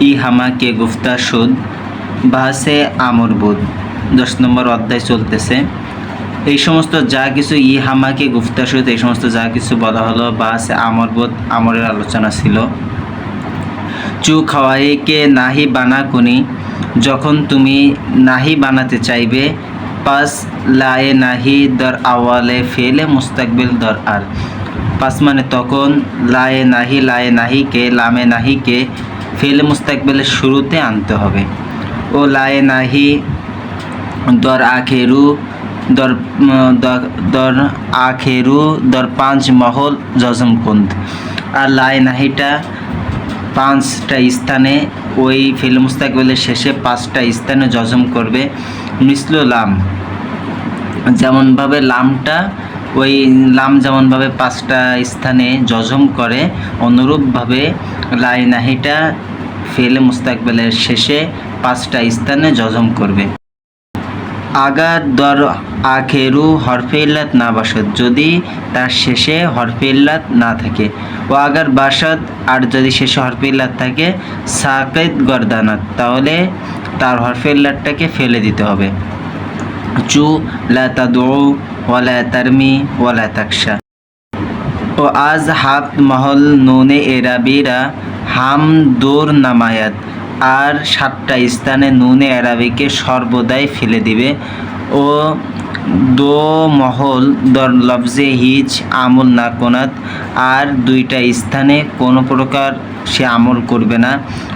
ই হামাকে গুফতা সুদ বাসে আমরবুদ দশ নম্বর অধ্যায় চলতেছে। এই সমস্ত যা কিছু ই হামাকে গুফতা সুদ, এই সমস্ত যা কিছু বলা হলো বাসে আমরবুদ আমরের আলোচনা ছিল। চু খাওয়াইকে নাহি বানা কুনি, যখন তুমি নাহি বানাতে চাইবে পাস লায়ে নাহি দর আওয়ালে ফেলে মুস্তাকবিল দর আর। পাস মানে তখন, লায়ে নাহি লায়ে নাহি কে, লামে নাহিকে ফেলে মুস্তাকবিলের শুরুতে আনতে হবে। ও লায়ে নাহি দর আখেরু, দর দর আখেরু, দর পাঁচ মহল জজম কুন্দ। আর লায়ে নাহিটা পাঁচটা স্থানে ওই ফিল মুস্তাকবিলের শেষে পাঁচটা স্থানে জজম করবে। মিসলু লাম, যেমনভাবে লামটা ওই লাম যেমনভাবে পাঁচটা স্থানে জজম করে, অনুরূপভাবে লাই নাহিটা ফেলে মুস্তাকবেলের শেষে পাঁচটা স্থানে জজম করবে। আগার দর আখেরু হরফে ইল্লাত না বাসদ যদি তার শেষে হরফে ইল্লাত না থাকে। ও আগার বাসত, আর যদি শেষে হরফে ইল্লাত থাকে সাকেত গরদানাত, তাহলে তার হরফে ইল্লাতটাকে ফেলে দিতে হবে। চু লা তাদু ওয়ালা তারমি, ওয়ালা তাকশা। ও আজ হাত মহল নুনে এরাবিরা হাম দূর নামায়াত, আর সাতটা স্থানে নুনে এরাবিকে সর্বদাই ফেলে দিবে। ও দো মহল দর লফজে হিজ আমল না কোনাত আর দুইটা স্থানে কোনো প্রকার সে আমল করবে না।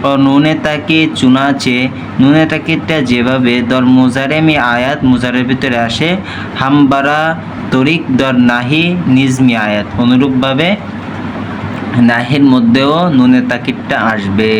ও নুনে তাকে চুনাচে নুনে তাকিটা যেভাবে দর মুজারেমি আয়াত মুজারের ভিতরে আসে, হামবারা তরিক দর নাহি নিজমি আয়াত। অনুরূপভাবে নাহির মধ্যেও নুনে তাকিটটা আসবে।